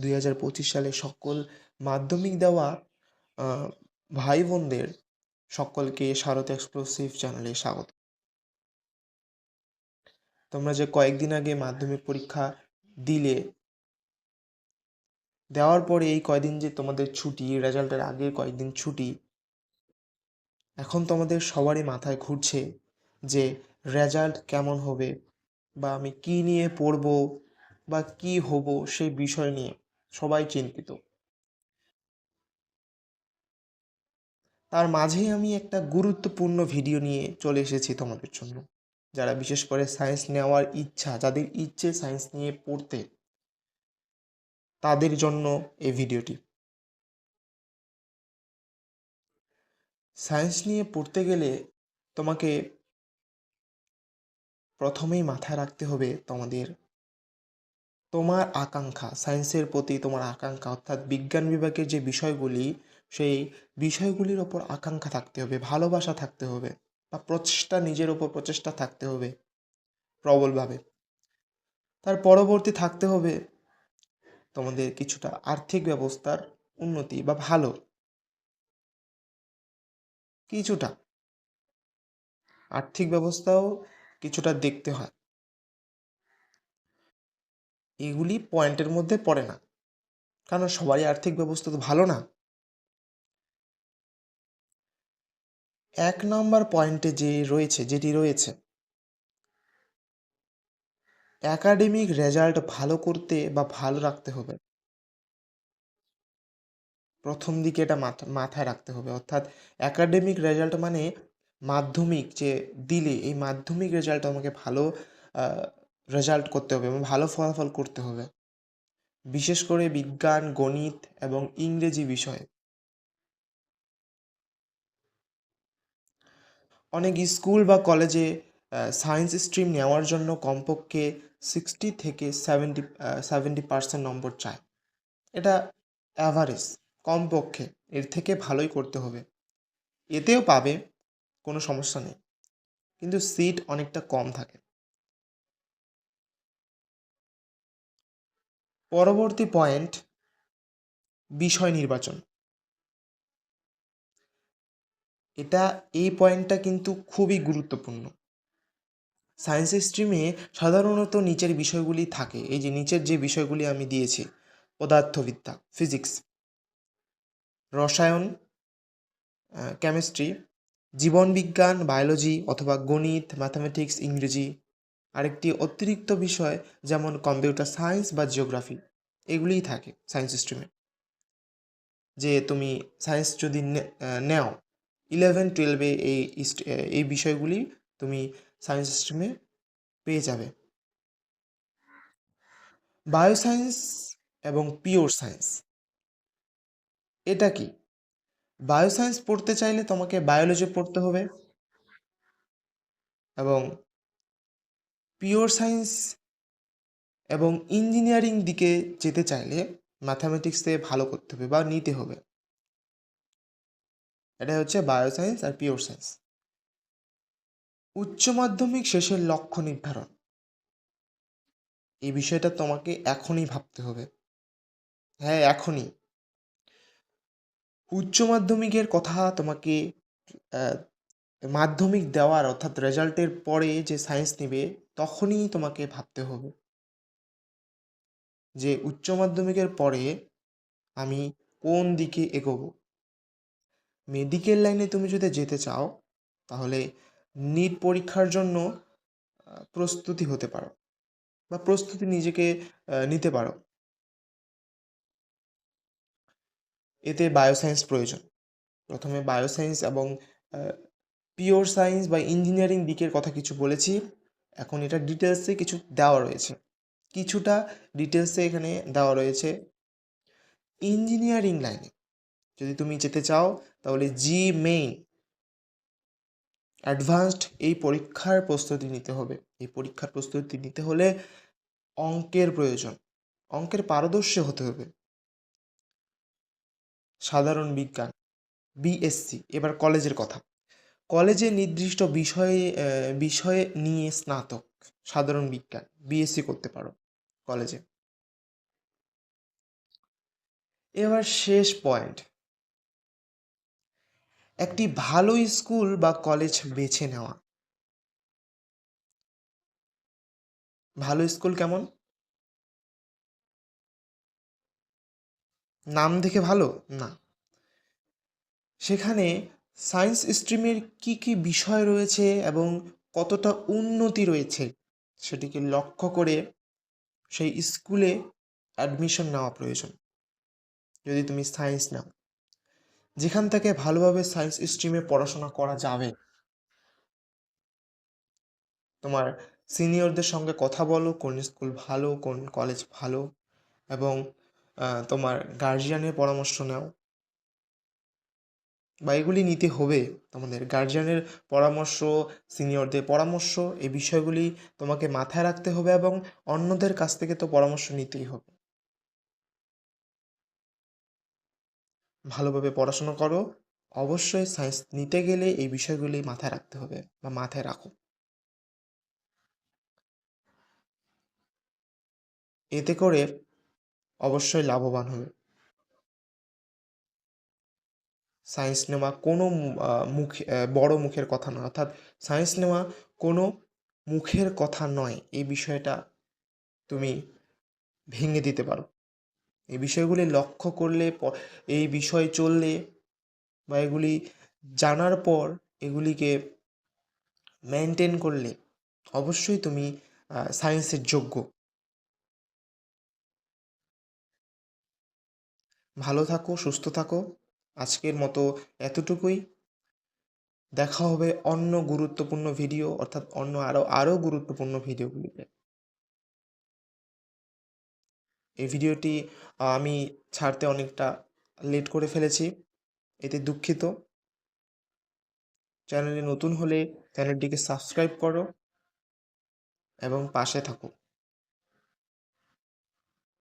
দুই হাজার পঁচিশ সালে সকল মাধ্যমিক দেওয়া ভাই বোনদের সকলকে শারদ এক্সক্লুসিভ চ্যানেলে স্বাগত। তোমরা যে কয়েকদিন আগে মাধ্যমিক পরীক্ষা দিলে, দেওয়ার পরে এই কয়দিন যে তোমাদের ছুটি রেজাল্টের আগে কয়েকদিন ছুটি, এখন তোমাদের সবারই মাথায় ঘুরছে যে রেজাল্ট কেমন হবে বা আমি কি নিয়ে পড়ব বা কি হব সেই বিষয় নিয়ে। সবাই চিন্তিত। তার মাঝেই আমি একটা গুরুত্বপূর্ণ ভিডিও নিয়ে চলে এসেছি তোমাদের জন্য। যারা বিশেষ করে সায়েন্স নেওয়ার ইচ্ছা, যাদের ইচ্ছে সায়েন্স নিয়ে পড়তে, তাদের জন্য এই ভিডিওটি সায়েন্স নিয়ে পড়তে গেলে তোমাকে প্রথমেই মাথায় রাখতে হবে তোমাদের তোমার আকাঙ্ক্ষা সায়েন্সের প্রতি তোমার আকাঙ্ক্ষা, অর্থাৎ বিজ্ঞান বিভাগের যে বিষয়গুলি, সেই বিষয়গুলির ওপর আকাঙ্ক্ষা থাকতে হবে, ভালোবাসা থাকতে হবে, বা প্রচেষ্টা, নিজের ওপর প্রচেষ্টা থাকতে হবে প্রবলভাবে। তার পরবর্তী থাকতে হবে তোমাদের কিছুটা আর্থিক ব্যবস্থার উন্নতি বা ভালো। কিছুটা আর্থিক ব্যবস্থাও কিছুটা দেখতে হয়। এগুলি পয়েন্টের মধ্যে পড়ে না। কারণ সবারই আর্থিক ব্যবস্থা তো ভালো না। এক নাম্বার পয়েন্টে যে রয়েছে, যেটি রয়েছে একাডেমিক রেজাল্ট ভালো করতে বা ভালো রাখতে হবে। প্রথম দিকে এটা মাথা, মাথায় রাখতে হবে। অর্থাৎ একাডেমিক রেজাল্ট মানে মাধ্যমিক যে দিলে, এই মাধ্যমিক রেজাল্ট আমাকে ভালো রেজাল্ট করতে হবে এবং ভালো ফলাফল করতে হবে। বিশেষ করে বিজ্ঞান, গণিত এবং ইংরেজি বিষয়ে। অনেক স্কুল বা কলেজে সায়েন্স স্ট্রিম নেওয়ার জন্য কমপক্ষে সিক্সটি থেকে সেভেন্টি সেভেন্টি পার্সেন্ট নম্বর চায়। এটা অ্যাভারেজ কমপক্ষে। এর থেকে ভালোই করতে হবে। এতেও পাবে, কোনো সমস্যা নেই। কিন্তু সিট অনেকটা কম থাকে। পরবর্তী পয়েন্ট বিষয় নির্বাচন। এটা, এই পয়েন্টটা কিন্তু খুবই গুরুত্বপূর্ণ। সায়েন্স স্ট্রিমে সাধারণত নিচের বিষয়গুলি থাকে। এই যে নিচের যে বিষয়গুলি আমি দিয়েছি, পদার্থবিদ্যা ফিজিক্স রসায়ন কেমিস্ট্রি জীবনবিজ্ঞান বায়োলজি অথবা গণিত ম্যাথামেটিক্স ইংরেজি আরেকটি অতিরিক্ত বিষয় যেমন কম্পিউটার সায়েন্স বা জিওগ্রাফি, এগুলিই থাকে সায়েন্স স্ট্রিমে। যে তুমি সায়েন্স যদি নেও ইলেভেন টুয়েলভে এই এই বিষয়গুলি তুমি সায়েন্স স্ট্রিমে পেয়ে যাবে। বায়োসায়েন্স এবং পিওর সায়েন্স। এটা কি? বায়োসায়েন্স পড়তে চাইলে তোমাকে বায়োলজি পড়তে হবে এবং পিওর সায়েন্স এবং ইঞ্জিনিয়ারিং দিকে যেতে চাইলে ম্যাথামেটিক্সে ভালো করতে হবে বা নিতে হবে। এটা হচ্ছে বায়ো সায়েন্স আর পিওর সায়েন্স। উচ্চ মাধ্যমিক শেষের লক্ষ্য নির্ধারণ। এই বিষয়টা তোমাকে এখনই ভাবতে হবে। হ্যাঁ এখনই। উচ্চ মাধ্যমিকের কথা তোমাকে মাধ্যমিক দেওয়ার অর্থাৎ রেজাল্টের পরে যে সায়েন্স নেবে তখনই তোমাকে ভাবতে হবে। যে উচ্চ মাধ্যমিকের পরে আমি কোন দিকে এগোবো? মেডিকেল লাইনে তুমি যদি যেতে চাও, তাহলে নিট পরীক্ষার জন্য প্রস্তুতি হতে পারো বা প্রস্তুতি নিজেকে নিতে পারো। এতে বায়োসায়েন্স প্রয়োজন। প্রথমে বায়োসায়েন্স এবং পিওর সায়েন্স বা ইঞ্জিনিয়ারিং দিকের কথা কিছু বলেছি। এখন এটা ডিটেলসে কিছু দেওয়া রয়েছে। কিছুটা ডিটেলসে এখানে দেওয়া রয়েছে। ইঞ্জিনিয়ারিং লাইনে যদি তুমি যেতে চাও, তাহলে জি মেইন অ্যাডভান্সড এই পরীক্ষার প্রস্তুতি নিতে হবে। এই পরীক্ষার প্রস্তুতি নিতে হলে অঙ্কের প্রয়োজন। অঙ্কের পারদর্শী হতে হবে। সাধারণ বিজ্ঞান বিএসসি এবার কলেজের কথা। কলেজে নির্দিষ্ট বিষয়ে বিষয়ে নিয়ে স্নাতক, সাধারণ বিজ্ঞান বিএসসি করতে পারো কলেজে। এবার শেষ পয়েন্ট একটি ভালো স্কুল বা কলেজ বেছে নেওয়া। ভালো স্কুল কেমন? নাম দেখে ভালো? না। সেখানে সায়েন্স স্ট্রিমের কি কি বিষয় রয়েছে এবং কতটা উন্নতি রয়েছে সেটিকে লক্ষ্য করে সেই স্কুলে অ্যাডমিশন নেওয়া প্রয়োজন। যদি তুমি সায়েন্স নাও, যেখান থেকে ভালোভাবে সায়েন্স স্ট্রিমে পড়াশোনা করা যাবে, তোমার সিনিয়রদের সঙ্গে কথা বলো, কোন স্কুল ভালো, কোন কলেজ ভালো, এবং তোমার গার্জিয়ানের পরামর্শ নাও। বা এগুলি নিতে হবে তোমাদের। গার্জিয়ানের পরামর্শ সিনিয়রদের পরামর্শ, এই বিষয়গুলি তোমাকে মাথায় রাখতে হবে এবং অন্যদের কাছ থেকে তো পরামর্শ নিতেই হবে। ভালোভাবে পড়াশোনা করো। অবশ্যই সায়েন্স নিতে গেলে এই বিষয়গুলি মাথায় রাখতে হবে বা মাথায় রাখো। এতে করে অবশ্যই লাভবান হবে। সায়েন্স নেওয়া কোনো মুখে বড় মুখের কথা নয়। অর্থাৎ সায়েন্স নেওয়া কোনো মুখের কথা নয়। এই বিষয়টা তুমি ভেঙে দিতে পারো। এই বিষয়গুলি লক্ষ্য করলে এই বিষয় চললে বা এগুলি জানার পর এগুলিকে মেনটেন করলে অবশ্যই তুমি সায়েন্সের যোগ্য। ভালো থাকো, সুস্থ থাকো। আজকের মতো এতটুকুই। দেখা হবে অন্য গুরুত্বপূর্ণ ভিডিও অর্থাৎ অন্য আরও আরও গুরুত্বপূর্ণ ভিডিওগুলিতে এই ভিডিওটি আমি ছাড়তে অনেকটা লেট করে ফেলেছি। এতে দুঃখিত। চ্যানেলে নতুন হলে চ্যানেলটিকে সাবস্ক্রাইব করো এবং পাশে থাকো।